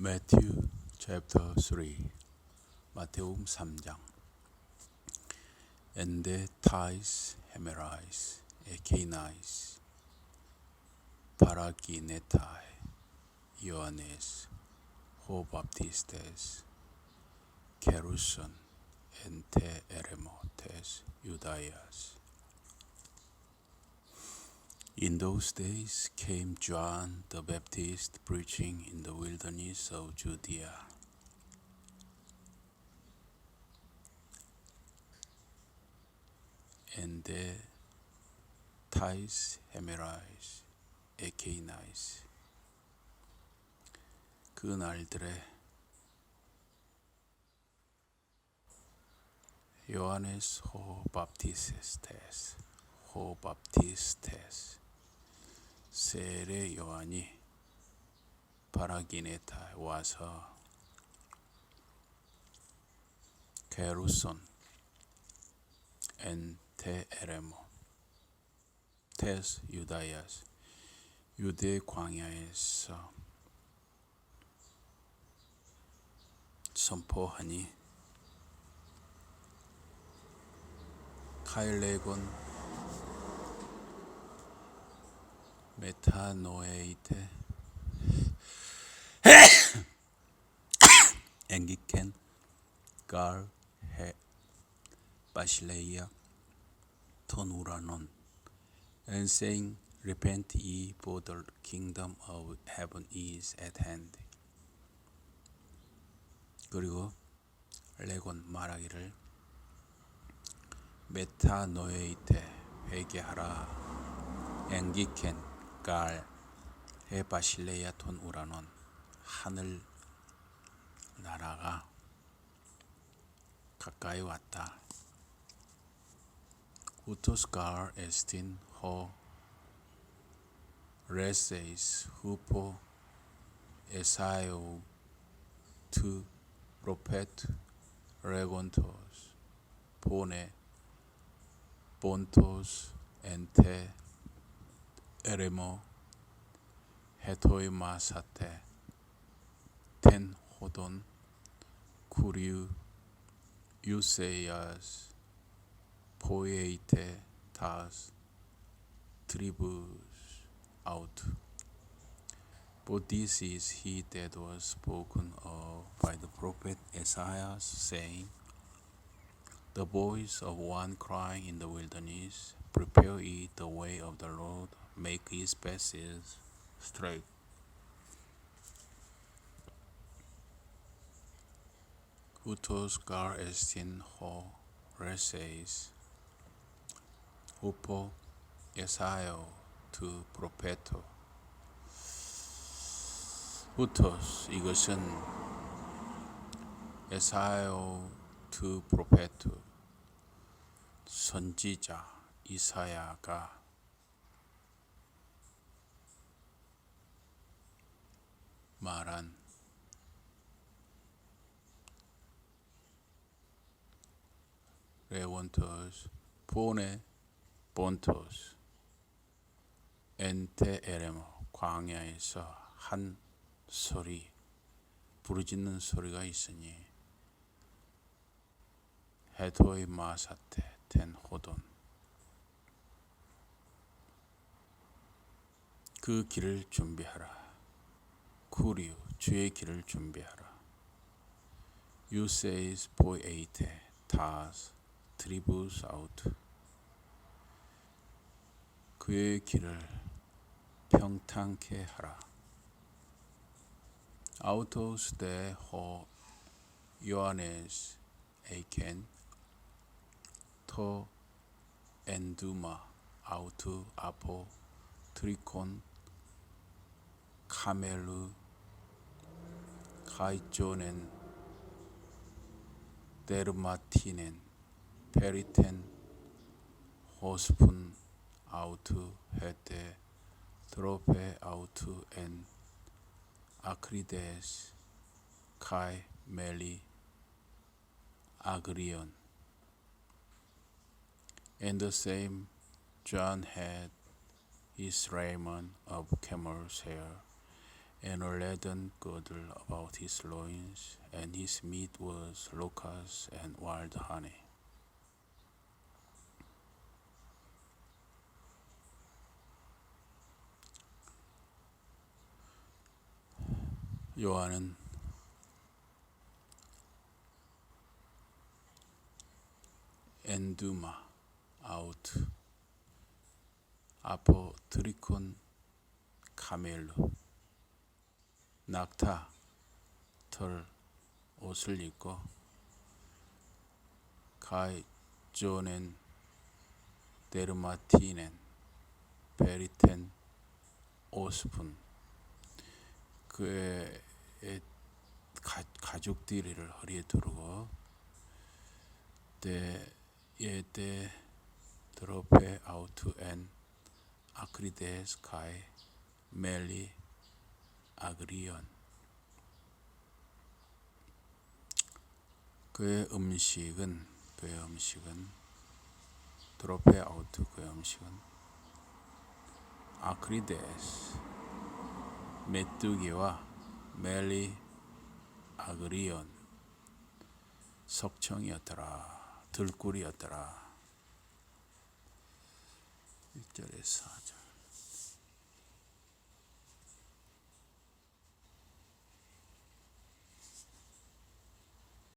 Matthew chapter 3 마태복음 3장. 엔데타이스 헤메라이스 에케 In those days came John the Baptist preaching in the wilderness of Judea. And the Thais, Hemerais, Ekenais. 그 날들에 요하네스 호 밥티스테스 호 밥티스테스 세례 요한이 바라기네타에 와서 게루손 엔테에레모 테스 유다야스 유대 광야에서 선포하니 카일레곤 메타노에이테 앵기켄 갈 해, 바실레이아 톤 우라논 saying repent ye for the kingdom of heaven is at hand 그리고 레곤 말하기를 메타노에이테 회개하라 앵기켄 갈 헤바실레야 톤 우라논 하늘 나라가 가까이 왔다. 우토스 갈 에스틴 호 레세이스 후포 에사요 투 프로페트 레곤토스 보네 본토스 엔테 에레모 헤토이 마사테 텐 호돈 쿠리우 유세야스 포에이테 다스 트리부스 아우트 But this is he that was spoken of by the prophet Isaiah, saying, The voice of one crying in the wilderness, Prepare ye the way of the Lord, make his paths straight. Hutos gar estin ho reses, hupo esaio tu profeto. 후토스 이것은 에사요 투 프로페트 선지자 이사야가 말한 레원토스 포네 본토스 엔테 에레모 광야에서 한 소리 부르짖는 소리가 있으니 헤토이 마사테 텐 호돈. 그 길을 준비하라 쿠리우 주의 길을 준비하라 유세이스 포에이테 타스 트리부스 아우트 그의 길을 평탄케 하라 de ho Ioannes eiken to enduma autu apo trikon 카멜루 카이조넨 데르마티넨 페리텐 호스푼 아우투 헤테 드로페 아우투 엔 아크리데스, 카이, 멜리, 아그리온. And the same John had his raiment of camel's hair, and a leaden girdle about his loins, and his meat was locusts and wild honey. 요한은 엔두마 아우트 아포 드리콘 카멜루 낙타 털 옷을 입고 가이 조넨 데르마티넨 베리텐 오스푼. 그의 가, 가죽띠를 허리에 두르고 때 예때 드로페 아우투 엔 아크리데스 카이 멜리 아그리온 그의 음식은 그의 음식은 드로페 아우트 그의 음식은 아크리데스 메뚜기와 멜리 아그리온 석청이었더라 들꿀이었더라. 1절에 4절